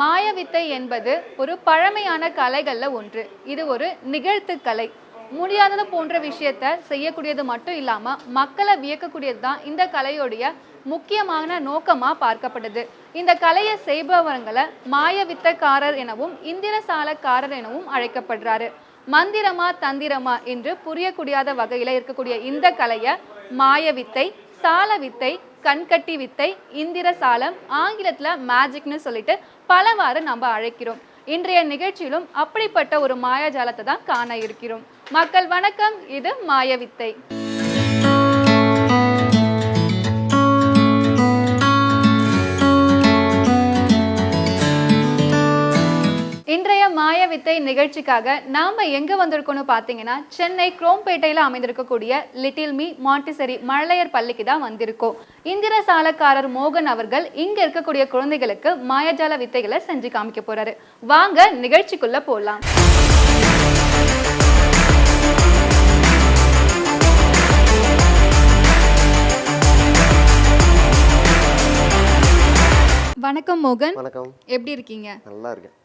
மாயவித்தை என்பது ஒரு பழமையான கலைகளில் ஒன்று. இது ஒரு நிகழ்த்து கலை. முடியாதது போன்ற விஷயத்த செய்யக்கூடியது மட்டும் இல்லாமல் மக்களை வியக்கக்கூடியது தான் இந்த கலையோடைய முக்கியமான நோக்கமாக பார்க்கப்படுது. இந்த கலையை செய்பவங்களை மாயவித்தக்காரர் எனவும் இந்திரசாலக்காரர் எனவும் அழைக்கப்படுறாரு. மந்திரமா தந்திரமா என்று புரியக்கூடியாத வகையில் இருக்கக்கூடிய இந்த கலையை மாயவித்தை சால வித்தை கண்கட்டி வித்தை இந்திர சாலம் ஆங்கிலத்தில் மேஜிக்னு சொல்லிட்டு பலவாறு நம்ம அழைக்கிறோம். இன்றைய நிகழ்ச்சியிலும் அப்படிப்பட்ட ஒரு மாயாஜாலத்தை தான் காண இருக்கிறோம். மக்கள் வணக்கம். இது மாயவித்தை. இன்றைய மாயவித்தை நிகழ்ச்சிக்காக நாம எங்க வந்திருக்கோம்னு பாத்தீங்கன்னா சென்னை குரோம்பேட்டையில அமைந்திருக்கக்கூடிய லிட்டில் மீ மாண்டிசரி மழலையர் பள்ளிக்கு தான் வந்திருக்கோம். இந்திர சாலக்காரர் மோகன் அவர்கள் இங்க இருக்கக்கூடிய குழந்தைகளுக்கு மாயாஜால வித்தைகளை செஞ்சு காமிக்க போறாரு. வாங்க நிகழ்ச்சிக்குள்ள போலாம். வணக்கம் மோகன். வணக்கம். எப்படி இருக்கீங்க? நல்லா இருக்கேன்.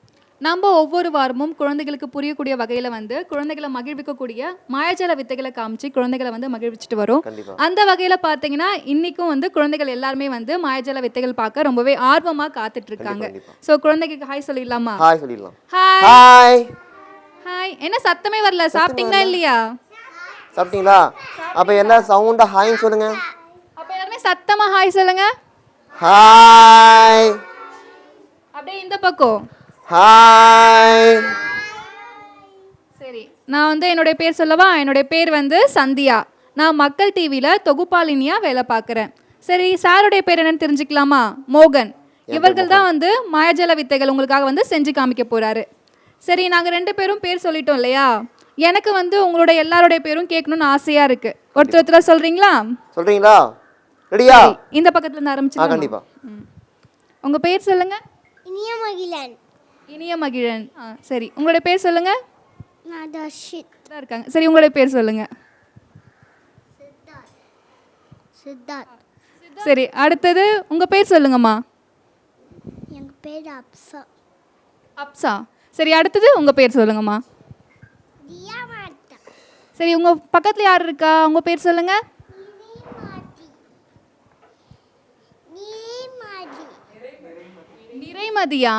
நம்ம ஒவ்வொரு வாரமும் குழந்தைகளுக்கு புரியக்கூடிய வகையில வந்து குழந்தைகளை மகிழ்விக்கக்கூடிய மாயாஜால வித்தைகளை காமிச்சு குழந்தைகளை வந்து மகிழ்விச்சுட்டு வரோம். அந்த வகையில பாத்தீங்கன்னா இன்னைக்கும் வந்து குழந்தைகள் எல்லாருமே வந்து மாயாஜால வித்தைகள் பார்க்க ரொம்பவே ஆர்வமா காத்துட்டு இருக்காங்க சோ குழந்தைக்கு ஹாய் சொல்லிடலாமா? ஹாய் சொல்லிடலாம். ஹாய் ஹாய் ஹாய் என்ன சத்தமே வரல. சாப்பிட்டீங்களா இல்லையா? சாப்பிட்டீங்களா? அப்ப எல்லாம் சவுண்டா ஹாய்னு சொல்லுங்க. அப்ப எல்லாருமே சத்தமா ஹாய் சொல்லுங்க. ஹாய் அப்படியே இந்த பக்கம். ஹாய் சரி நான் வந்து என்னுடைய பேர் சொல்லவா? என்னுடைய பேர் வந்து சந்தியா. நான் மக்கள் டிவியில் தொகுப்பாளினியா வேலை பார்க்குறேன். சரி சாருடைய பேர் என்னன்னு தெரிஞ்சுக்கலாமா? மோகன். இவர்கள் தான் வந்து மாயாஜால வித்தைகள் உங்களுக்காக வந்து செஞ்சு காமிக்க போறாரு. சரி நாங்கள் ரெண்டு பேரும் பேர் சொல்லிட்டோம் இல்லையா? எனக்கு வந்து உங்களோட எல்லாருடைய பேரும் கேட்கணும்னு ஆசையாக இருக்கு. ஒருத்தர் ஒருத்தர் சொல்றீங்களா? சொல்றீங்களா? ரெடியா இந்த பக்கத்துல இருந்து ஆரம்பிச்சு கண்டிப்பா. உங்க பேர் சொல்லுங்க. இனிய மகிழன். இனிய மகிழன் ஆ சரி உங்களுடைய பேர் சொல்லுங்க நான் தர்ஷித் தான் இருக்காங்க சரி உங்களுடைய பேர் சொல்லுங்க சித்தார்த் சரி அடுத்தது உங்க பேர் சொல்லுங்கம்மா என் பேர் அப்சா அப்சா சரி அடுத்தது உங்க பேர் சொல்லுங்கம்மா தியா சரி உங்க பக்கத்துல யார் இருக்கா உங்க பேர் சொல்லுங்க நிறைமதியா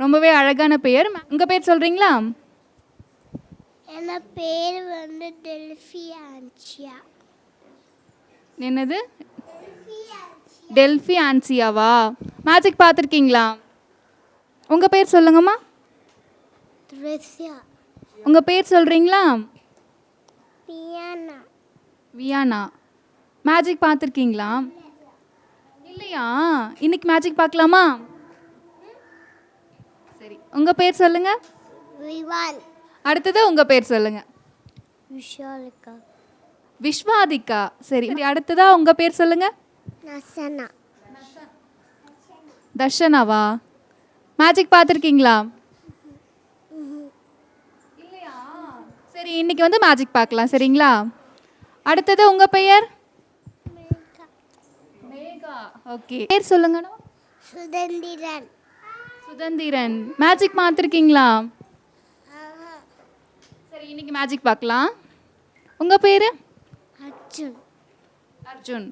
ரொம்பவே அழகான பெயர். உங்க பேர் சொல்றீங்களா? என் பேர் வந்து டெல்ஃபி ஆன்சியா. என்னது? டெல்ஃபி ஆன்சியாவா? மேஜிக் பார்த்துருக்கீங்களா? உங்க பேர் சொல்லுங்கம்மா. த்ரிஸ்யா உங்க பேர் சொல்றீங்களா? பியானா வியானா. மேஜிக் பார்த்துருக்கீங்களா? இல்லையா? இன்னைக்கு மேஜிக் பார்க்கலாமா? சரி உங்க பேர் சொல்லுங்க. விவான். அடுத்தது உங்க பேர் சொல்லுங்க. விஷாலிகா. விஸ்வாதிகா. சரி சரி, அடுத்ததா உங்க பேர் சொல்லுங்க. நசனா. தர்ஷனாவா? மேஜிக் பார்த்துருக்கீங்களா? இல்லையா? சரி இன்னைக்கு வந்து மேஜிக் பார்க்கலாம் சரிங்களா? அடுத்தது உங்க பெயர்? மேகா. ஓகே பேர் சொல்லுங்க சுதந்திரன். சுதந்திரன். மேஜிக் பார்த்துருக்கீங்களா? சரி இன்னைக்கு மேஜிக் பார்க்கலாம். உங்க பேரு? அர்ஜுன். அர்ஜுன்.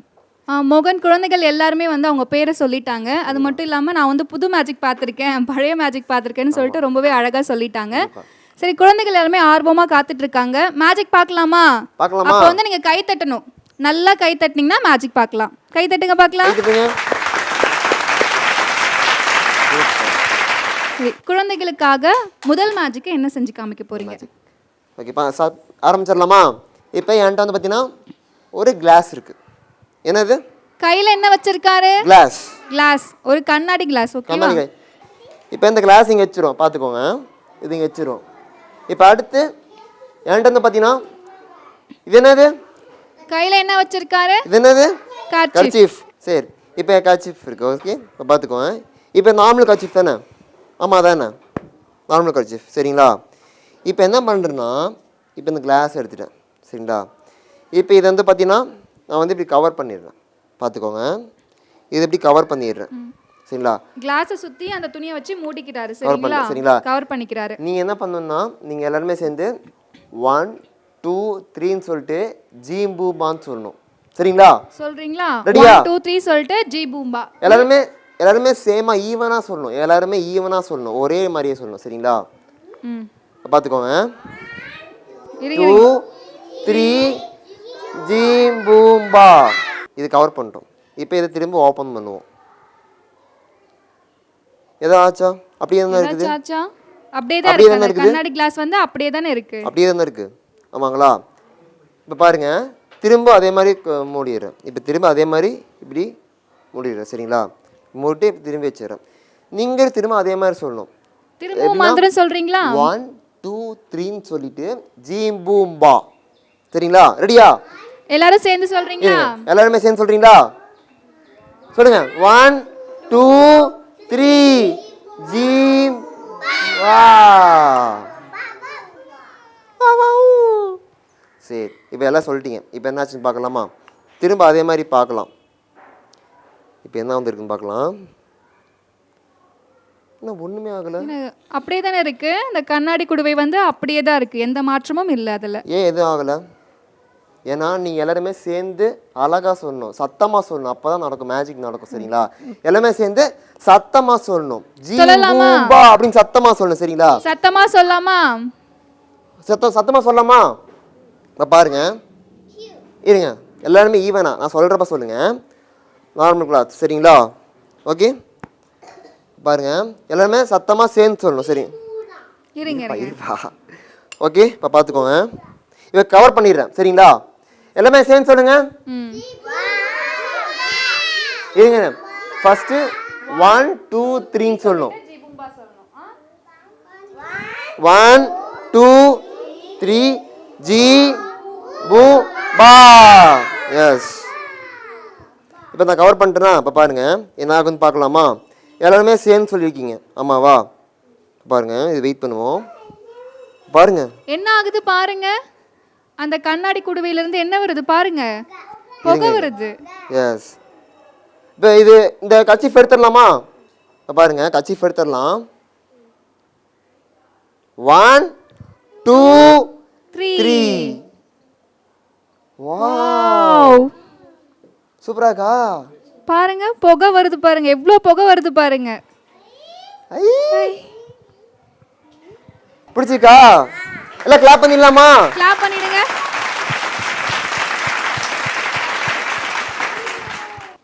ஆ, மோகன் குழந்தைகள் எல்லாருமே வந்து அவங்க பேரை சொல்லிட்டாங்க. அது மட்டும் இல்லாமல் நான் வந்து புது மேஜிக் பார்த்துருக்கேன். பழைய மேஜிக் பார்த்துருக்கேன்னு சொல்லிட்டு ரொம்பவே அழகாக சொல்லிட்டாங்க. சரி குழந்தைகள் எல்லாருமே ஆர்வமாக காத்துட்டு இருக்காங்க மேஜிக் பார்க்கலாமா? பார்க்கலாமா? அப்போ வந்து நீங்கள் கை தட்டணும். நல்லா கை தட்டினீங்கன்னா மேஜிக் பார்க்கலாம். கை தட்டுங்க பார்க்கலாம் கேக்குதுங்க சரி குழந்தைகளுக்காக முதல் மேஜிக்கை என்ன செஞ்சு காமிக்க போறீங்க? ஓகேப்பா சா ஆரம்பிச்சிடலாமா? இப்போ என்கிட்ட வந்து பார்த்தீங்கன்னா ஒரு கிளாஸ் இருக்கு. என்னது? கையில் என்ன வச்சிருக்காரு? கிளாஸ் கிளாஸ் ஒரு கண்ணாடி கிளாஸ் ஓகேவா கண்ணாடி இப்போ இந்த கிளாஸ் இங்கே வச்சிரும் பார்த்துக்கோங்க இது இங்கே வச்சிரும் இப்போ அடுத்து என்கிட்ட வந்து பார்த்தீங்கன்னா இது என்னது? கையில் என்ன வச்சிருக்காரு? இது என்னது. கர்ச்சீஃப் சரி இப்போ கர்ச்சீஃப் இருக்கு ஓகே இப்போ பார்த்துக்கோங்க இப்போ நார்மல் கர்ச்சீஃப் தானே? ஆமாம் தானே நார்மல் கர்ச்சீஃப் சரிங்களா? இப்போ என்ன பண்ணுறேன்னா இப்போ இந்த கிளாஸ் எடுத்துட்டேன் சரிங்களா? இப்போ இதை வந்து பார்த்தீங்கன்னா நான் வந்து இப்படி கவர் பண்ணிடுறேன். பார்த்துக்கோங்க இது இப்படி கவர் பண்ணிடுறேன் சரிங்களா? கிளாஸை சுத்தி அந்த துணியை வச்சு மூடிக்கிறாரு சரிங்களா? சரிங்களா? கவர் பண்ணிக்கிறாரு. நீங்கள் என்ன பண்ணணும்னா நீங்கள் எல்லாருமே சேர்ந்து ஒன் டூ த்ரீன்னு சொல்லிட்டு ஜீம் பூபான்னு சொல்லணும். சரிங்களா? சொல்றீங்களா? ஒன் டூ த்ரீ சொல்லிட்டு ஜி பூம்பா எல்லாருமே எல்லாருமே சேமாக ஈவனாக சொல்லணும். எல்லாருமே ஈவனாக சொல்லணும். ஒரே மாதிரியே சொல்லணும். சரிங்களா? பார்த்துக்கோங்க டூ த்ரீ ஜீம் பூம்பா இது கவர் பண்ணிட்டோம். இப்போ இதை திரும்ப ஓப்பன் பண்ணுவோம். எதோ ஆச்சா? அப்படியே தான் இருக்குது? அப்படியே தான் இருக்கு. இருக்குது? கண்ணாடி கிளாஸ் வந்து அப்படியே தானே இருக்கு. அப்படியே தான் இருக்குது ஆமாங்களா? இப்போ பாருங்க. திரும்ப அதே மாதிரி மூடிடுறேன். இப்போ திரும்ப அதே மாதிரி இப்படி மூடிடுறேன். சரிங்களா? இப்ப திரும்பி வச்சிடுறேன் நீங்கள் திரும்ப அதே மாதிரி சொல்லணும். திரும்பவும் மந்திரம் சொல்றீங்களா? ஒன் டூ த்ரீன்னு சொல்லிட்டு ஜீம் பூம்பா சரிங்களா? ரெடியா? எல்லாரும் சேர்ந்து சொல்றீங்களா? எல்லாருமே சேர்ந்து சொல்றீங்களா? சொல்லுங்க. ஒன் டூ த்ரீ ஜீம் வா. சரி இப்போ எல்லாம் சொல்லிட்டீங்க. இப்போ என்னாச்சுன்னு பார்க்கலாமா? திரும்ப அதே மாதிரி பார்க்கலாம். இப்போ என்ன வந்திருக்குன்னு பார்க்கலாம். என்ன ஒன்றுமே ஆகலை. அப்படியே தானே இருக்கு? இந்த கண்ணாடி குடுவை வந்து அப்படியே தான் இருக்கு. எந்த மாற்றமும் இல்லை அதுல. ஏன் எதுவும் ஆகலை? ஏன்னா நீங்கள் எல்லாருமே சேர்ந்து அழகாக சொல்லணும். சத்தமாக சொல்லணும். அப்போ தான் நடக்கும். மேஜிக் நடக்கும் சரிங்களா? எல்லாமே சேர்ந்து சத்தமாக சொல்லணும். ஜீ சொல்லலாமா? பூம்பா அப்படின்னு சத்தமாக சொல்லணும் சரிங்களா? சத்தமா சொல்லாமா? சத்தம் சத்தமாக சொல்லலாமா இப்போ பாருங்க. இருங்க. எல்லாருமே ஈவனா நான் சொல்கிறப்ப சொல்லுங்க. நார்மல் கிளாத் சரிங்களா? ஓகே பாருங்க. எல்லாருமே சத்தமாக சேர்ந்து சொல்லணும் சரி. ஓகே இப்போ பார்த்துக்கோங்க இவ கவர் பண்ணிடுறேன் சரிங்களா? எல்லாமே சேர்ந்து சொல்லுங்க. இருங்க. ஃபர்ஸ்ட் ஒன் டூ த்ரீன்னு சொல்லணும். ஒன் டூ த்ரீ ஜி பூ பா எஸ் இப்போ நான் கவர் பண்ணிட்டேனா? இப்போ பாருங்க. என்ன ஆகுன்னு பார்க்கலாமா? எல்லாருமே சேர்ந்து சொல்லியிருக்கீங்க. ஆமாவா? பாருங்க இது வெயிட் பண்ணுவோம். பாருங்க. என்ன ஆகுது பாருங்க. அந்த கண்ணாடி குடுவையில இருந்து என்ன வருது பாருங்க. புகை வருது. எஸ் இப்போ இது இந்த கட்சி எடுத்துடலாமா? பாருங்க கட்சி எடுத்துடலாம். One two three wow. சூப்பராக்கா பாருங்க புகை வருது பாருங்க. எவ்வளோ புகை வருது பாருங்க. பிடிச்சிருக்கா? எல்லாம் கிளாப் பண்ணிடலாமா? கிளாப் பண்ணிடுங்க.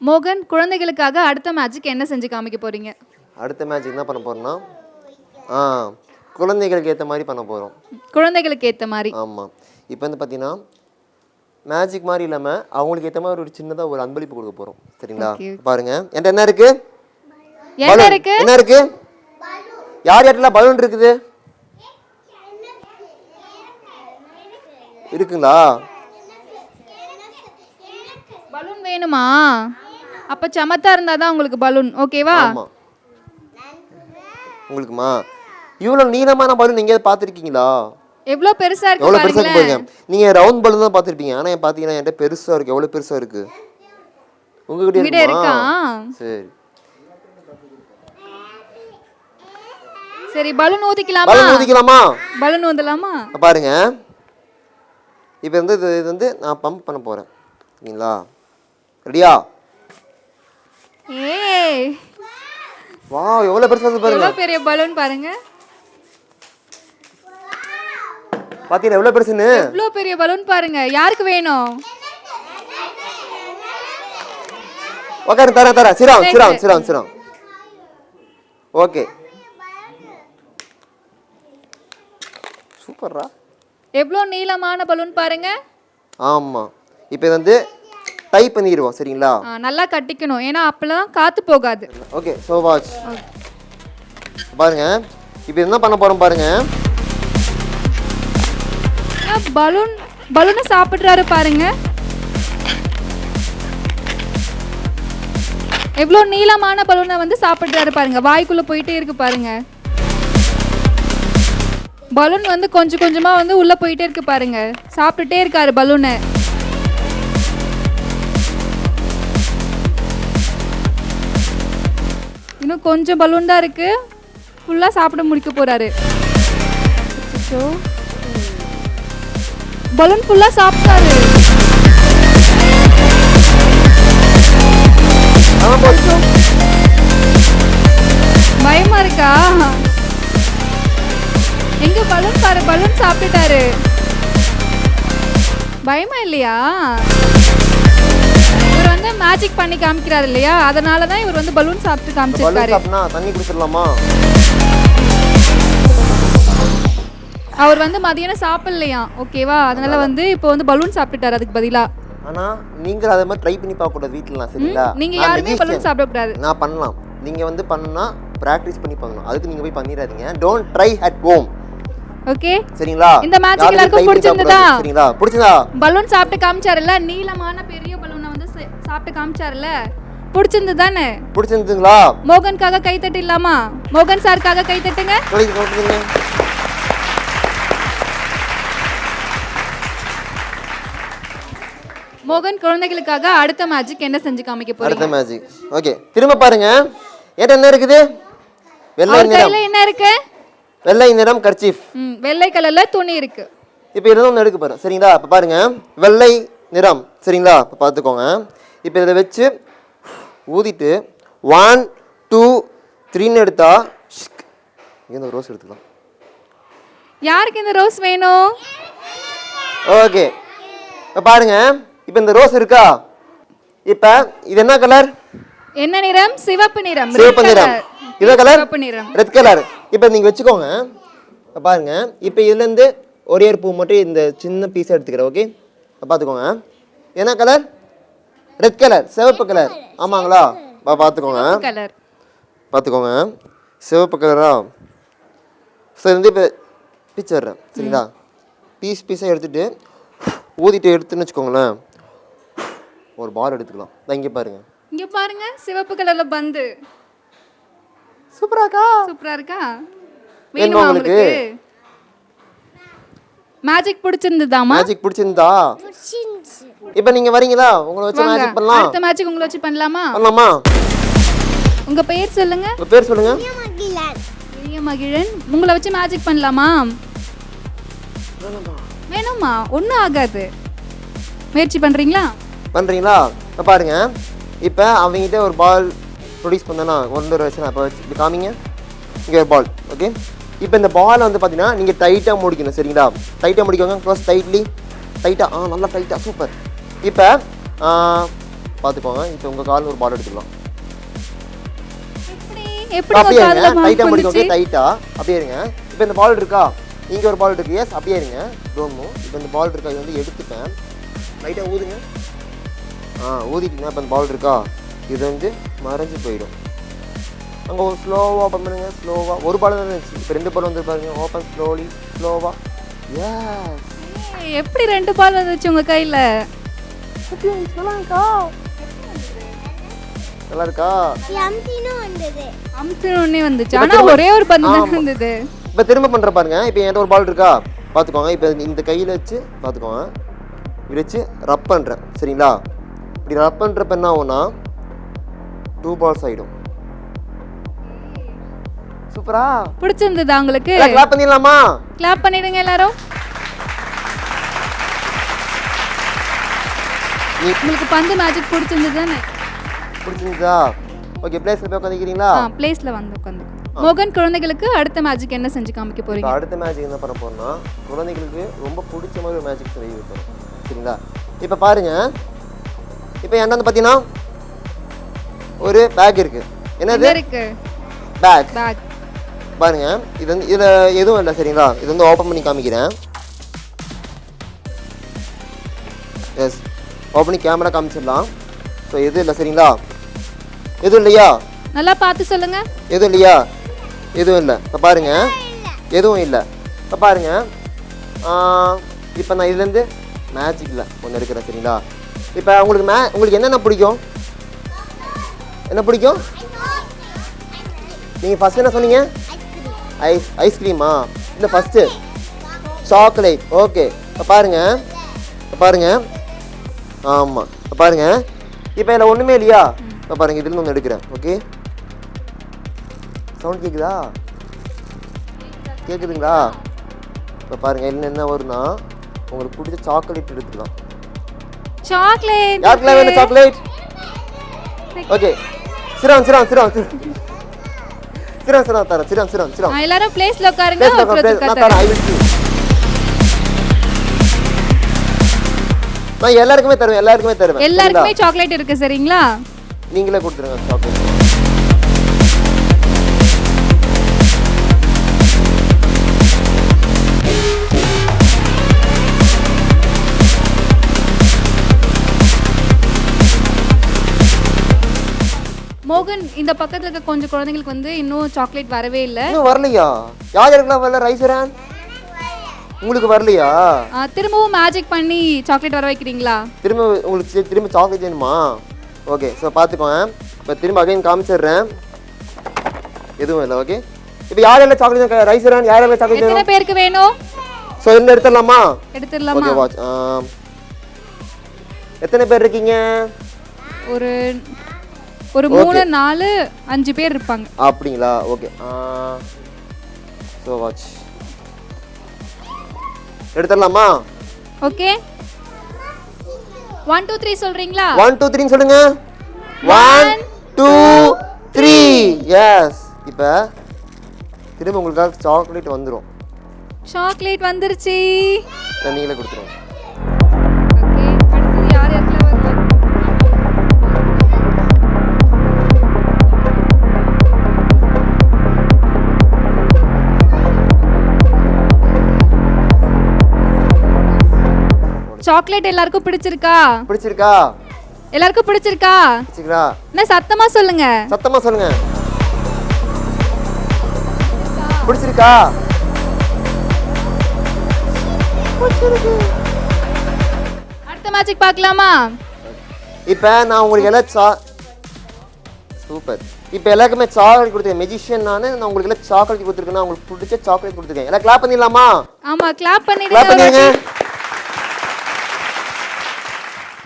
மோகன் குழந்தைகளுக்காக அடுத்த மேட்சுக்கு என்ன செஞ்சு காமிக்க போறீங்க? அடுத்த மேட்ச் என்ன பண்ண போறோம்னா ஆ குழந்தைகளுக்கு ஏற்ற மாதிரி பண்ண போகிறோம் குழந்தைகளுக்கு ஏத்த மாதிரி. ஆமாம் இப்போ வந்து பார்த்தீங்கன்னா மேஜிக் மாதிரி இல்லாமல் அவங்களுக்கு ஏற்ற மாதிரி ஒரு சின்னதாக ஒரு அன்பளிப்பு கொடுக்க போகிறோம் சரிங்களா. பாருங்க. என்கிட்ட என்ன இருக்கு? என்ன. இருக்கு? என்ன இருக்கு? யார் யார்ட்டெல்லாம் பலூன் இருக்குது? இருக்குங்களா? பலூன் வேணுமா? அப்ப சமத்தா இருந்தாதான் உங்களுக்கு பலூன். ஓகேவா உங்களுக்குமா? இவ்வளோ நீளமான பலூன் எங்கேயாவது பார்த்துருக்கீங்களா? எவ்வளோ பெருசா இருக்கு எவ்வளோ பெருசாக இருக்கு பாருங்க. நீங்கள் ரவுண்ட் பலூன் தான் பார்த்துருப்பீங்க. ஆனால் பார்த்தீங்கன்னா என்கிட்ட பெருசாக இருக்கு. எவ்வளோ பெருசாக இருக்கு? உங்ககிட்ட இருக்கா? சரி. சரி பலூன் ஊதிக்கலாமா பலூன் ஊதிக்கலாமா பலூன் ஊதலாமா பாருங்க. இப்போ வந்து இது இது வந்து நான் பம்ப் பண்ண போகிறேன் சரிங்களா? ரெடியா ஏய். வா எவ்வளோ பெருசாக பாருங்க. எவ்வளோ பெரிய பலூன் பாருங்க. பார்த்தீங்களா எவ்வளோ பெருசுன்னு எவ்வளோ பெரிய பலூன் பாருங்க. யாருக்கு வேணும்? உட்காரு தரேன் தரேன் சிரம் சிரம் சிரம் சிரம் ஓகே. சூப்பர்ரா. எவ்வளோ நீளமான பலூன் பாருங்க. ஆமாம் இப்போ வந்து டைப் பண்ணிடுவோம் சரிங்களா? நல்லா கட்டிக்கணும். ஏன்னா அப்பெல்லாம் காத்து போகாது. ஓகே ஸோ வாட்ச் பாருங்க. இப்போ என்ன பண்ண போகிறோம் பாருங்க. பலூன் பலூனை சாப்பிட்றாரு பாருங்க. எவ்வளோ நீளமான பலூனை வந்து சாப்பிட்றாரு பாருங்க. வாய்க்குள்ளே போயிட்டே இருக்கு பாருங்க. பலூன் வந்து கொஞ்சம் கொஞ்சமாக வந்து உள்ளே போயிட்டே இருக்கு பாருங்க. சாப்பிட்டுட்டே இருக்காரு பலூனை. இன்னும் கொஞ்சம் பலூன் தான் இருக்கு. ஃபுல்லாக சாப்பிட முடிக்க போறாரு. பலூன் ஃபுல்லா சாப்பிட்டாரு. பயமா இருக்கா? எங்க பலூன் பாரு பலூன் சாப்பிட்டுட்டாரு பயமா இல்லையா? இவர் வந்து மேஜிக் பண்ணி காமிக்கிறாரு இல்லையா? அதனால தான் இவர் வந்து பலூன் சாப்பிட்டு காமிச்சிருக்காரு. தண்ணி குடிச்சிடலாமா? அவர் வந்து மதியானம் சாப்பிடலையா? ஓகேவா அதனால வந்து இப்போ வந்து பலூன் சாப்பிட்டுட்டாரு அதுக்கு பதிலா. ஆனால் நீங்கள் அதை மாதிரி ட்ரை பண்ணி பார்க்கக்கூடாது வீட்டிலலாம் சரிங்களா? நீங்க நான் யாருமே magician. பலூன் சாப்பிடக்கூடாது. நான் பண்ணலாம். நீங்கள் வந்து பண்ணா ப்ராக்டிஸ் பண்ணி பண்ணணும் அதுக்கு நீங்கள் போய் பண்ணிடாதீங்க. Don't try at home okay சரிங்களா? இந்த magic யாருமே எல்லாருக்கும் try பண்ணி பிடிச்சிருந்ததா? பார்க்கக்கூடாது. சரிங்களா? பிடிச்சதா பலூன் சாப்பிட்டு காமிச்சாருல்ல? நீளமான பெரிய பலூனை வந்து சே- சாப்பிட்டு காமிச்சாருல்ல? பிடிச்சிருந்து தானே பிடிச்சிருந்துங்களா மோகனுக்காக கை தட்டிடலாமா? மோகன் சாருக்காக கை தட்டுங்க. கலைக்கு மோகன் குழந்தைகளுக்காக அடுத்த மேஜிக் என்ன செஞ்சு காமிக்க அடுத்த போறீங்க மேஜிக் ஓகே திரும்ப பாருங்க. ஏட்ட என்ன இருக்குது? வெள்ளை அவர் நிறம். கையில என்ன இருக்கு? வெள்ளை நிறம் கர்ச்சீஃப் ம், வெள்ளை கலர்ல துணி இருக்கு. இப்போ இதில் ஒன்று எடுக்க போகிறேன் சரிங்களா? இப்போ பாருங்க. வெள்ளை நிறம். சரிங்களா? இப்போ பார்த்துக்கோங்க. இப்போ இதில் வச்சு ஊதிட்டு ஒன் டூ த்ரீன்னு எடுத்தா இங்கே ரோஸ் எடுத்துக்கலாம். யாருக்கு இந்த ரோஸ் வேணும்? ஓகே இப்போ பாருங்க. இப்போ இந்த ரோஸ் இருக்கா? இப்போ இது என்ன கலர் என்ன நிறம்? சிவப்பு நிறம். சிவப்பு நிறம். இது கலர் சிவப்பு நிறம். ரெட் கலர் இப்போ நீங்கள் வச்சுக்கோங்க. இப்போ பாருங்க. இப்போ இதுலேருந்து ஒரே ஒரு பூ மட்டும் இந்த சின்ன பீஸ் எடுத்துக்கிறேன் ஓகே பார்த்துக்கோங்க என்ன கலர் ரெட் கலர் சிவப்பு கலர் ஆமாங்களா? பார்த்துக்கோங்க கலர் பார்த்துக்கோங்க சிவப்பு கலரா இது வந்து இப்போ பிச்சிடுறேன் சரிங்களா? பீஸ் பீஸாக எடுத்துட்டு ஊதிட்டு எடுத்துன்னு வச்சுக்கோங்களேன். ஒரு பால் எடுத்துக்கலாம். இங்கே பாருங்க. இங்க பாருங்க சிவப்பு கலர்ல பந்து. சூப்பராக்கா சூப்பரா இருக்கா? வேணுமா வேணுமா உங்களுக்கு? உங்களுக்கு மேஜிக் பிடிச்சிருந்ததாமா மேஜிக் பிடிச்சிருந்தா இப்போ நீங்க வரீங்களா? உங்களை வச்சு வாங்க. மேஜிக் பண்ணலாம். அடுத்த மேட்சுக்கு உங்களை வச்சு பண்ணலாமா? பண்ணலாமா? உங்க பெயர் சொல்லுங்க. உங்க பேர் சொல்லுங்க. பெரிய மகிழன் உங்களை வச்சு மேஜிக் பண்ணலாமா? வேணுமா? ஒன்றும் ஆகாது. முயற்சி பண்றீங்களா? பண்றீங்களா? இப்போ பாருங்க. இப்போ அவங்ககிட்ட ஒரு பால் ப்ரொடியூஸ் பண்ணனா ஒன்று வருஷம் அப்போ வச்சு காமிங்க. இங்கே ஒரு பால் ஓகே இப்போ இந்த பால் வந்து பார்த்தீங்கன்னா நீங்கள் டைட்டாக முடிக்கணும் சரிங்களா? டைட்டாக முடிக்கோங்க க்ளோஸ் டைட்லி டைட்டாக ஆ நல்லா டைட்டாக சூப்பர் இப்போ பார்த்துக்கோங்க இப்போ உங்கள் கால் ஒரு பால் எடுத்துக்கலாம். அப்படியே இருங்க. டைட்டாக முடிக்கோங்க? டைட்டாக அப்படியே இருங்க. இப்போ இந்த பால் இருக்கா? இங்கே ஒரு பால் இருக்கு. எஸ் அப்படியே இருங்க. டோமோ இப்போ இந்த பால் இருக்கா? இது வந்து எடுத்துப்பேன். லைட்டாக ஊதுங்க. ஊதிட்டீங்கன்னா இப்போ இந்த பால் இருக்கா? இது வந்து மறைஞ்சு போயிடும். அங்கே ஒரு ஸ்லோவாக ஓப்பன் பண்ணுங்க ஸ்லோவாக ஒரு பால் தான் இருந்துச்சு. இப்போ ரெண்டு பால் வந்து பாருங்க. ஓப்பன் ஸ்லோலி ஸ்லோவாக எஸ் ஏய், எப்படி ரெண்டு பால் வந்துச்சு உங்க கையில? நல்லா இருக்கா? அமுத்தினே வந்துச்சு. ஆனா ஒரே ஒரு பந்து தான் இருந்தது. இப்போ திரும்ப பண்ணுற பாருங்க. இப்போ என்கிட்ட ஒரு பால் இருக்கா? பார்த்துக்கோங்க இப்போ இந்த கையில் வச்சு பார்த்துக்கோங்க வச்சு ரப் பண்ணுறேன் சரிங்களா? இப்படி ரப் பண்ணுறப்ப என்ன ஆகும்னா டூ பால்ஸ் ஆகிடும் சூப்பரா பிடிச்சிருந்ததா உங்களுக்கு? கிளாப் பண்ணிடலாமா? கிளாப் பண்ணிடுங்க எல்லாரும். உங்களுக்கு பந்து மேஜிக் பிடிச்சிருந்தது? தானே பிடிச்சிருந்தா ஓகே பிளேஸில் போய் உட்காந்துக்கிறீங்களா பிளேஸ்ல வந்து உட்காந்து மோகன் குழந்தைகளுக்கு அடுத்த மேஜிக் என்ன செஞ்சு காமிக்க போறீங்க? அடுத்த மேட்ச் என்ன பண்ண போறோம்னா குழந்தைகளுக்கு ரொம்ப பிடிச்ச மாதிரி ஒரு மேட்ச் செய்ய வைப்போம் சரிங்களா? இப்போ பாருங்க. இப்போ வந்து பார்த்தீங்கன்னா ஒரு பேக் இருக்கு. என்னது? பேக் பாருங்க இது வந்து இதில் எதுவும் இல்லை சரிங்களா? இது வந்து ஓப்பன் பண்ணி காமிக்கிறேன். எஸ் ஓப்பன் பண்ணி கேமரா காமிச்சிடலாம். ஸோ எதுவும் இல்லை சரிங்களா? எதுவும் இல்லையா? நல்லா பார்த்து சொல்லுங்க. எதுவும் இல்லையா? எதுவும் இல்லை. இப்போ பாருங்க. எதுவும் இல்லை. இப்போ பாருங்க. இப்போ நான் இதுலேருந்து மேஜிக்கில் ஒன்று எடுக்கிறேன் சரிங்களா? இப்போ உங்களுக்கு மே உங்களுக்கு என்னென்ன பிடிக்கும்? என்ன பிடிக்கும்? நீங்கள் ஃபஸ்ட் என்ன சொன்னீங்க? ஐஸ் ஐஸ்கிரீமா இல்லை ஃபஸ்ட்டு சாக்லேட் ஓகே இப்போ பாருங்க. இப்போ பாருங்க. ஆமாம் இப்போ பாருங்க. இப்போ இதில் ஒன்றுமே இல்லையா? இப்போ பாருங்க இதுலேருந்து ஒன்று எடுக்கிறேன். ஓகே சவுண்ட் கேட்குதா கேட்குதுங்களா இப்போ பாருங்கள் என்ன என்ன வரும்னா உங்களுக்கு பிடிச்ச சாக்லேட் எடுத்துக்கலாம். சாக்லேட் யாருக்கெல்லாம் வேணும் சாக்லேட் ஓகே சிரம் சிரம் சிரம் சிரம் சிரம் தரேன் சிரம் சிரம் சிரம் எல்லாரும் பிளேஸ்ல உட்காருங்க நான் தரேன். நான் எல்லாருக்குமே தருவேன் எல்லாருக்குமே தருவேன். எல்லாருக்குமே சாக்லேட் இருக்கு சரிங்களா? நீங்களே கொடுத்துருங்க சாக்லேட் மோகன் இந்த பக்கத்துல இருக்க கொஞ்சம் குழந்தைங்களுக்கு வந்து இன்னும் சாக்லேட் வரவே இல்லை. இன்னும் வரலையா? யார் யாருக்கெல்லாம் வரல? ரைசரான் உங்களுக்கு வரலையா? திரும்பவும் மேஜிக் பண்ணி சாக்லேட் வர வைக்கிறீங்களா? திரும்ப உங்களுக்கு திரும்ப சாக்லேட் வேணுமா? ஓகே ஸோ பார்த்துக்கோங்க இப்போ திரும்ப அகைன் காமிச்சிடுறேன். எதுவும் இல்லை ஓகே இப்போ யார் யாரெல்லாம் சாக்லேட் ரைசரான் யார் யாரெல்லாம் சாக்லேட் எத்தனை வேணும்? பேருக்கு வேணும்? ஸோ என்ன எடுத்துடலாமா? எடுத்துடலாமா? ஓகே வாட்ச் எத்தனை பேர் இருக்கீங்க? ஒரு ஒரு மூணு நாலு அஞ்சு பேர் இருப்பாங்க. அப்படிங்களா? ஓகே ஸோ வாட்ச் எடுத்துடலாமா? ஓகே ஒன் டூ த்ரீ சொல்றீங்களா? ஒன் டூ த்ரீன்னு சொல்லுங்க. ஒன் டூ த்ரீ எஸ் இப்போ திரும்ப உங்களுக்காக சாக்லேட் வந்துடும் சாக்லேட் வந்துருச்சு. நீங்களே கொடுத்துருவோம் சாக்லேட் எல்லாருக்கும் பிடிச்சிருக்கா? பிடிச்சிருக்கா? எல்லாருக்கும் பிடிச்சிருக்கா? பிடிச்சிருக்கா? என்ன சத்தமா சொல்லுங்க. சத்தமா சொல்லுங்க. பிடிச்சிருக்கா? அடுத்த மேட்சிக் பார்க்கலாமா? இப்போ நான் உங்களுக்கு எல்லாம் சா சூப்பர். இப்போ எல்லாருக்குமே சாக்லேட் கொடுத்துருக்கேன். மெஜிஷியன் நான் நான் உங்களுக்கு எல்லாம் சாக்லேட் கொடுத்துருக்கேன். உங்களுக்கு பிடிச்ச சாக்லேட் கொடுத்துருக்கேன். எல்லாம் கிளாப் பண்ணிடலாமா? ஆமா கிளாப் பண்ணிடுங்க.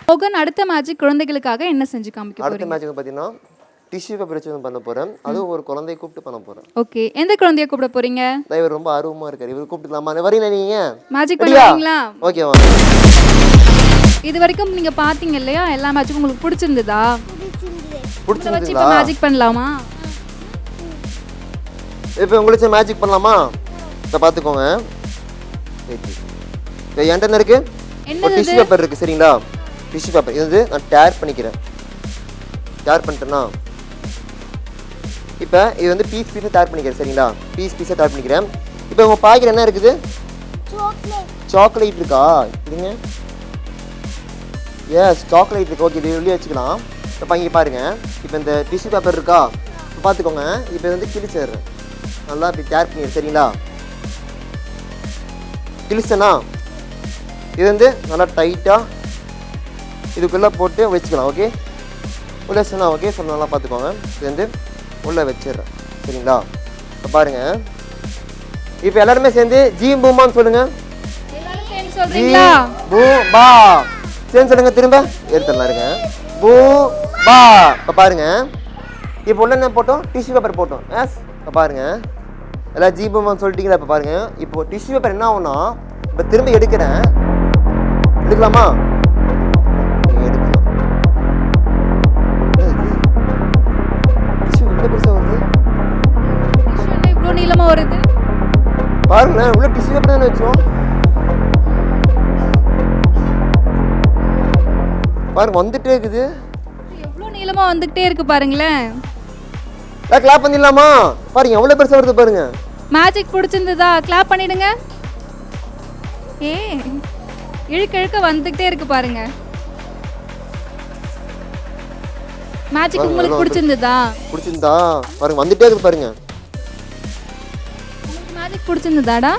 மோகன் அடுத்த மேட்சிக் குழந்தைகளுக்காக என்ன செஞ்சு காமிக்க அடுத்த போறீங்க? மேட்ச்சுக்கு பார்த்தீங்கன்னா டிஷ்யூ பேப்பர் வச்சு பண்ண போகிறேன் அதுவும் ஒரு குழந்தைய கூப்பிட்டு பண்ண போகிறேன் ஓகே எந்த குழந்தைய கூப்பிட போறீங்க? இவர் ரொம்ப ஆர்வமாக இருக்காரு. இவர் கூப்பிட்டுலாமா வரீங்களா நீங்கள் மேஜிக் ரெடியா பண்ணுவீங்களா ஓகே வாங்க இது வரைக்கும் நீங்க பாத்தீங்க இல்லையா? எல்லா மேட்சுக்கும் உங்களுக்கு பிடிச்சிருந்ததா? இதை வச்சு இப்ப பிடிச்சிருந்துங்களா மேஜிக் பண்ணலாமா? இப்போ உங்களுக்கு மேஜிக் பண்ணலாமா? இப்போ பார்த்துக்கோங்க. என்ன இருக்கு? என்னது டிஷ்யூ பேப்பர் இருக்கு சரிங்களா? Tissue paper. இது வந்து நான் டேர் பண்ணிக்கிறேன். டேர் பண்ணிட்டேன்னா இப்போ இது வந்து பீஸ் பீஸாக டேர் பண்ணிக்கிறேன் சரிங்களா? பீஸ் பீஸாக டேர் பண்ணிக்கிறேன். இப்போ உங்கள் பாக்கெட் என்ன இருக்குது? சாக்லேட் இருக்கா? இதுங்க எஸ் சாக்லேட் இருக்கு. ஓகே இது வெளியே வச்சுக்கலாம். இப்போ இங்கே பாருங்க. இப்போ இந்த டிஷ்யூ பேப்பர் இருக்கா? இப்போ பார்த்துக்கோங்க. இப்போ வந்து கிழிச்சிடுறேன் நல்லா இப்படி டேர் பண்ணி சரிங்களா? கிழிச்சேனா இது வந்து நல்லா டைட்டாக இதுக்குள்ளே போட்டு வச்சுக்கலாம் ஓகே உள்ளே சொன்னா ஓகே சொல்ல நல்லா பார்த்துக்கோங்க. வந்து உள்ளே வச்சிடுறேன். சரிங்களா? இப்போ பாருங்கள் இப்போ எல்லாருமே சேர்ந்து ஜீ பூமான்னு சொல்லுங்கள் சேர்ந்து சொல்றீங்களா? பூ பா சரி சொல்லுங்க திரும்ப. எடுத்துடலாம் இருங்க. பூ பா இப்போ பாருங்க. இப்போ உள்ள என்ன போட்டோம்? டிஷ்யூ பேப்பர் போட்டோம். எஸ் இப்போ பாருங்க. எல்லாம் ஜீபமாக சொல்லிட்டீங்களா? இப்போ பாருங்க. இப்போ டிஷ்யூ பேப்பர் என்ன ஆகும்னா இப்போ திரும்ப எடுக்கிறேன். எடுக்கலாம்? டிஷ்யூ பேப்பர் தானே வச்சோம் பாருங்க வந்துட்டே இருக்குது. எவ்வளோ நீளமா வந்துகிட்டே இருக்கு பாருங்களேன். கிளாப் பண்ணிடலாமா? பாருங்க எவ்வளோ பெருசாக வருது பாருங்க. மேஜிக் பிடிச்சிருந்ததா? கிளாப் பண்ணிடுங்க. ஏ இழுக்க இழுக்க வந்துகிட்டே இருக்கு பாருங்க. மேஜிக் உங்களுக்கு பிடிச்சிருந்ததா? பிடிச்சிருந்தா? பாருங்க வந்துட்டே இருக்குது பாருங்க. மேஜிக் பிடிச்சிருந்ததாடா?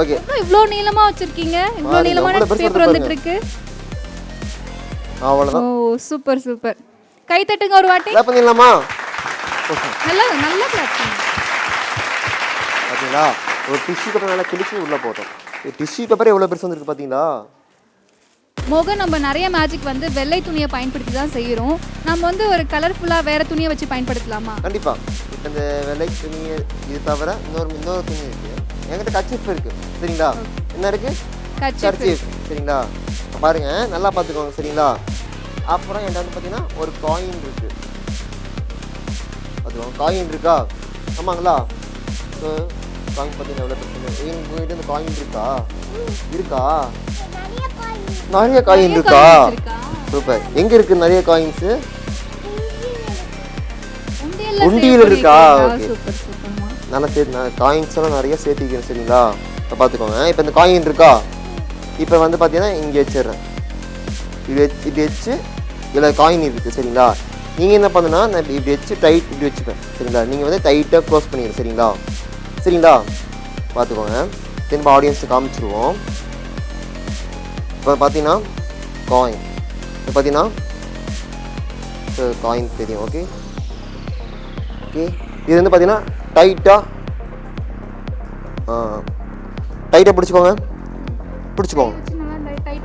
ஓகே இவ்வளோ நீளமா வச்சிருக்கீங்க. இவ்வளோ நீளமான பேப்பர் வந்துட்டு இருக்கு ஓ அவ்வளோதான் சூப்பர் சூப்பர் கை தட்டுங்க ஒரு வாட்டி. கிளாப் பண்ணிடலாமா? நல்லா நல்லா கிளாப் பார்த்தீங்களா ஒரு டிஷ்யூ பேப்பர் நல்லா கிழிச்சு உள்ளே போட்டோம். டிஷ்யூ பேப்பர் எவ்வளோ பெருசு வந்துருக்கு பார்த்தீங்களா மோகன் நம்ம நிறைய மேஜிக் வந்து வெள்ளை துணியை பயன்படுத்தி தான் செய்கிறோம். நம்ம வந்து ஒரு கலர்ஃபுல்லாக வேற துணியை வச்சு பயன்படுத்தலாமா? கண்டிப்பாக இப்போ இந்த வெள்ளை துணி இது தவிர இன்னொரு இன்னொரு துணி இருக்குது என்கிட்ட கச்சிஃப் இருக்குது சரிங்களா? என்ன இருக்குது கட்சி கர்ச்சீஃப். சரிங்களா? பாருங்க. நல்லா பார்த்துக்கோங்க. சரிங்களா? அப்புறம் என்கிட்ட வந்து பார்த்தீங்கன்னா ஒரு காயின் இருக்கு. பார்த்துக்கோங்க காயின் இருக்கா? ஆமாங்களா? ஸோ காயின் பார்த்தீங்கன்னா எவ்வளோ பிரச்சனை உங்ககிட்ட இந்த காயின் இருக்கா? இருக்கா? நிறைய காயின் இருக்கா? சூப்பர். எங்க இருக்கு நிறைய காயின்ஸு உண்டியல் இருக்கா? சூப்பர்மா. நல்லா சேர்த்து நான் காயின்ஸ் எல்லாம் நிறைய சேர்த்திக்கிறேன் சரிங்களா? இப்போ பார்த்துக்கோங்க இப்போ இந்த காயின் இருக்கா? இப்போ வந்து பார்த்தீங்கன்னா இங்கே வச்சிடுறேன். இது வச்சு இப்படி வச்சு இதில் காயின் இருக்குது சரிங்களா? நீங்கள் என்ன பண்ணுன்னா நான் இப்படி வச்சு டைட் இப்படி வச்சுப்பேன் சரிங்களா? நீங்கள் வந்து டைட்டாக க்ளோஸ் பண்ணிடுங்க சரிங்களா? சரிங்களா? பார்த்துக்கோங்க திரும்ப ஆடியன்ஸுக்கு காமிச்சிருவோம். இப்போ பார்த்தீங்கன்னா காயின் இப்போ பார்த்தீங்கன்னா காயின் தெரியும் ஓகே ஓகே இது வந்து பார்த்தீங்கன்னா டைட்டாக டைட்டாக பிடிச்சிக்கோங்க. பிடிச்சிக்கோங்க.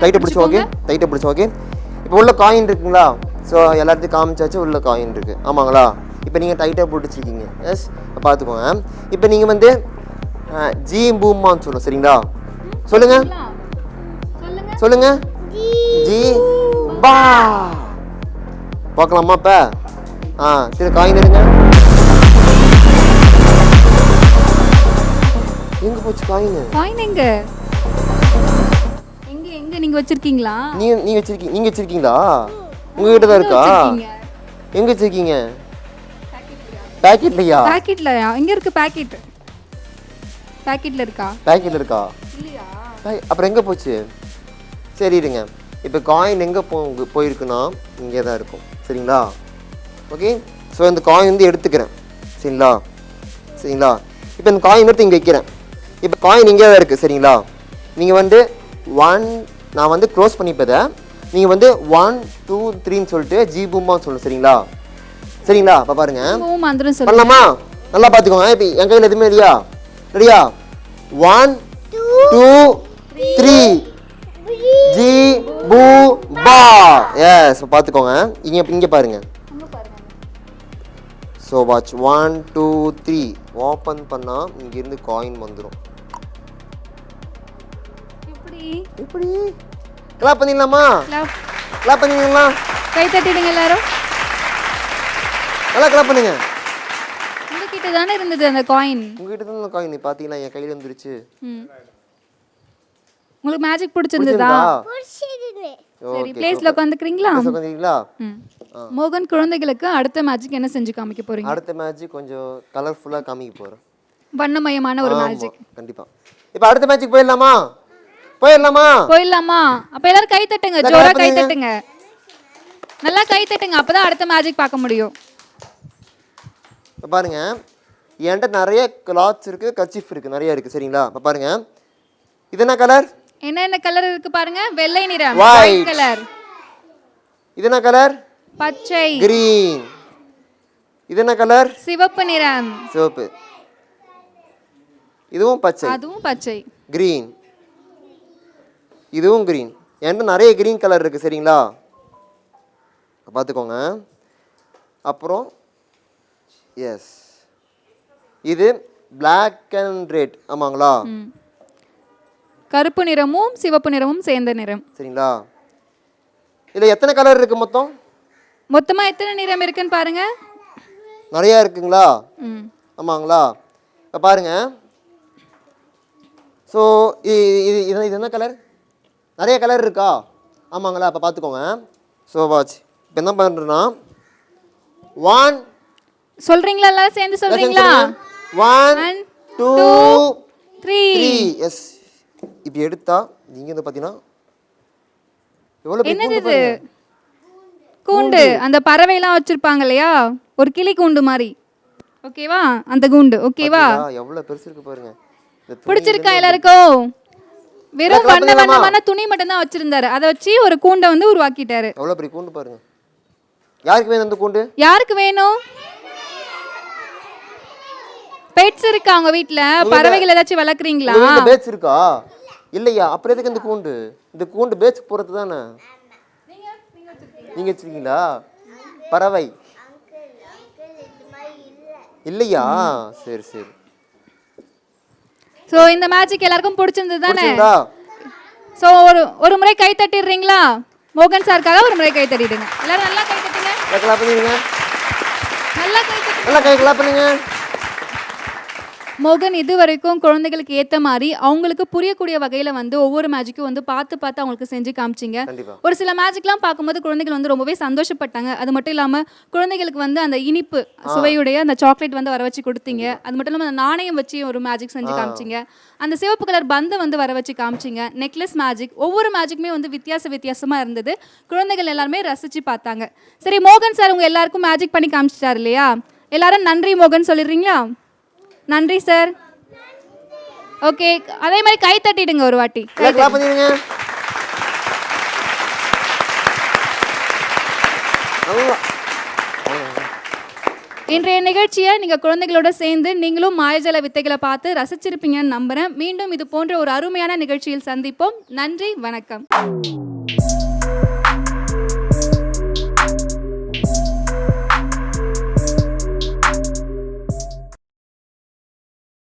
டைட்டை பிடிச்சோம் ஓகே டைட்டை பிடிச்சோம் ஓகே இப்போ உள்ள காயின் இருக்குங்களா? ஸோ எல்லாத்தையும் காமிச்சாச்சு உள்ள காயின் இருக்குது ஆமாங்களா? இப்போ நீங்கள் டைட்டாக பிடிச்சிருக்கீங்க. எஸ் பார்த்துக்கோங்க. இப்போ நீங்கள் வந்து அஹ், ஜி பூமான்னு சொல்லுவோம் சரிங்களா? சொல்லுங்கள் சொல்லுங்க. ஜி. பா. பார்க்கலாமா இப்போ ஆ சரி காயின் எடுங்க எங்கே போச்சு காயின்? காயின் எங்க? எங்க எங்க நீங்க வச்சிருக்கீங்களா? நீங்க நீங்க வச்சிருக்கீங்க நீங்க வச்சிருக்கீங்களா? உங்ககிட்ட தான் இருக்கா. எங்க வச்சிருக்கீங்க? பேக்கெட்லையா? பாக்கெட்ல எங்க இருக்கு பாக்கெட்? பாக்கெட்ல இருக்கா? பேக்கெட்ல இருக்கா? இல்லையா? அப்புறம் எங்க போச்சு? சரி இருங்க. இப்போ காயின் எங்க போ போயிருக்குன்னா இங்கே தான் இருக்கும். சரிங்களா? ஓகே ஸோ இந்த காயின் வந்து எடுத்துக்கிறேன். சரிங்களா? சரிங்களா? இப்போ இந்த காயின் எடுத்து இங்கே வைக்கிறேன். இப்போ காயின் இங்கே தான் இருக்குது சரிங்களா? நீங்கள் வந்து ஒன் நான் வந்து க்ளோஸ் பண்ணிப்பதை நீங்கள் வந்து ஒன் டூ த்ரீன்னு சொல்லிட்டு ஜி பூமான்னு சொல்லணும் சரிங்களா? சரிங்களா? அப்போ பாருங்க. திரும்பவும் மந்திரம் சொல்லு. பண்ணலாமா? நல்லா பார்த்துக்கோங்க. இப்போ என் கையில் எதுவுமே இல்லையா? ரெடியா ஒன் டூ த்ரீ ஜி பூ பா. எஸ் பார்த்துக்கோங்க இங்கே இங்கே பாருங்க. So watch one two three open பண்ணால் இங்கேருந்து காயின் வந்துடும் எப்படி கிளாப் பண்ணிடலாமா. கிளாப் பண்ணிடலாமா? கை தட்டிடுங்க எல்லாரும். நல்லா கிளாப் பண்ணுங்க. உங்ககிட்ட தானே இருந்தது அந்த காயின் உங்ககிட்ட தான் காயின் பார்த்தீங்களா என் கையில் வந்துருச்சு உங்களுக்கு மேஜிக் பிடிச்சிருந்ததா? சரி பிளேஸ்ல உட்காந்துக்கிறீங்களா ம். மோகன் குழந்தைகளுக்கு அடுத்த மேஜிக் என்ன செஞ்சு காமிக்க போறீங்க? அடுத்த மேட்ச் கொஞ்சம் கலர்ஃபுல்லாக காமிக்க போகிறேன் வண்ணமயமான ஒரு மேஜிக் கண்டிப்பா. இப்போ அடுத்த மேட்ச்சுக்கு போயிடலாமா? போயிடலாமா? போயிடலாமா? அப்ப எல்லாரும் கை தட்டுங்க ஜோரா கை. தட்டுங்க. நல்லா கை தட்டுங்க அப்பதான் அடுத்த மேஜிக் பார்க்க முடியும். இப்போ பாருங்க என்கிட்ட நிறைய கிளாத்ஸ் இருக்கு கர்ச்சீஃப் இருக்கு நிறைய இருக்கு சரிங்களா? இப்போ பாருங்க. இது என்ன கலர் என்னென்ன கலர் இருக்கு பாருங்க? வெள்ளை நிறம். ஒயிட் கலர் இது என்ன கலர் பச்சை. கிரீன் இது என்ன கலர் சிவப்பு நிறம் சிவப்பு. இதுவும் பச்சை. அதுவும் பச்சை. கிரீன் இதுவும் கிரீன் என்கிட்ட நிறைய கிரீன் கலர் இருக்கு சரிங்களா? பார்த்துக்கோங்க அப்புறம் எஸ் இது Black அண்ட் ரெட் ஆமாங்களா. கருப்பு நிறமும் சிவப்பு நிறமும் சேர்ந்த நிறம். சரிங்களா? இதில் எத்தனை கலர் இருக்கு மொத்தம்? மொத்தமா எத்தனை நிறம் இருக்குன்னு பாருங்க. நிறையா இருக்குங்களா? ம். ஆமாங்களா? இப்போ பாருங்க. ஸோ இது இது இது என்ன கலர் நிறைய கலர் இருக்கா? ஆமாங்களா? அப்போ பார்த்துக்கோங்க ஸோ வாட்ச் இப்போ என்ன பண்ணுறேன்னா ஒன் சொல்றீங்களா? எல்லாரும் சேர்ந்து சொல்றீங்களா? ஒன் டூ த்ரீ எஸ் இப்போ எடுத்தா நீங்கள் வந்து பார்த்தீங்கன்னா எவ்வளோ என்னது இது. கூண்டு. அந்த பறவை எல்லாம் வச்சிருப்பாங்க இல்லையா? ஒரு கிளி கூண்டு மாதிரி. ஓகேவா? அந்த கூண்டு. ஓகேவா? எவ்வளோ பெருசு இருக்கு பாருங்க. பிடிச்சிருக்கா எல்லாருக்கும்? வெறும் வண்ண? வண்ணமான துணி மட்டும் தான் வச்சிருந்தாரு. அதை வச்சு ஒரு கூண்டை வந்து உருவாக்கிட்டாரு. எவ்வளோ பெரிய கூண்டு பாருங்க. யாருக்கு வேணும் அந்த கூண்டு? யாருக்கு வேணும்? பெட்ஸ் இருக்கா உங்க வீட்ல? பறவைகள் ஏதாச்சும் வளர்க்குறீங்களா? பேட்ஸ் இருக்கா? இல்லையா? அப்புறம் எதுக்கு இந்த கூண்டு? இந்த கூண்டு பேச்சுக்கு போகிறது தானே? நீங்கள் வச்சுருக்கீங்களா? பறவை. இல்லையா? சரி சரி. ஸோ இந்த மேஜிக் எல்லாருக்கும் பிடிச்சிருந்தது தானே? பிடிச்சிருந்தா? ஸோ ஒரு ஒரு முறை கை தட்டிடுறீங்களா? மோகன் சாருக்காக ஒரு முறை கை தட்டிடுங்க. எல்லாரும் நல்லா கை தட்டுங்க. கிளாப் பண்ணுங்க. நல்லா கை தட்டுங்க நல்லா கை கிளாப் பண்ணுங்க. மோகன் இது வரைக்கும் குழந்தைகளுக்கு ஏற்ற மாதிரி அவங்களுக்கு புரியக்கூடிய வகையில் வந்து ஒவ்வொரு மேஜிக்கும் வந்து பார்த்து பார்த்து அவங்களுக்கு செஞ்சு காமிச்சிங்க. ஒரு சில மேஜிக்லாம் பார்க்கும்போது குழந்தைகள் வந்து ரொம்பவே சந்தோஷப்பட்டாங்க. அது மட்டும் இல்லாமல் குழந்தைகளுக்கு வந்து அந்த இனிப்பு சுவையுடைய அந்த சாக்லேட் வந்து வர வச்சு கொடுத்தீங்க. அது மட்டும் இல்லாமல் அந்த நாணயம் வச்சு ஒரு மேஜிக் செஞ்சு காமிச்சிங்க. அந்த சிவப்பு கலர் பந்தை வந்து வர வச்சு காமிச்சிங்க. நெக்லஸ் மேஜிக் ஒவ்வொரு மேஜிக்குமே வந்து வித்தியாச வித்தியாசமாக இருந்தது. குழந்தைகள் எல்லாருமே ரசித்து பார்த்தாங்க. சரி மோகன் சார் உங்கள் எல்லாருக்கும் மேஜிக் பண்ணி காமிச்சிட்டார் இல்லையா? எல்லாரும் நன்றி மோகன் சொல்லிடுறீங்களா? நன்றி சார் ஓகே அதே மாதிரி கை தட்டிடுங்க ஒரு வாட்டி. இன்றைய நிகழ்ச்சியை நீங்கள் குழந்தைகளோட சேர்ந்து நீங்களும் மாயஜல வித்தைகளை பார்த்து ரசிச்சிருப்பீங்கன்னு நம்புகிறேன் மீண்டும் இது போன்ற ஒரு அருமையான நிகழ்ச்சியில் சந்திப்போம். நன்றி வணக்கம்.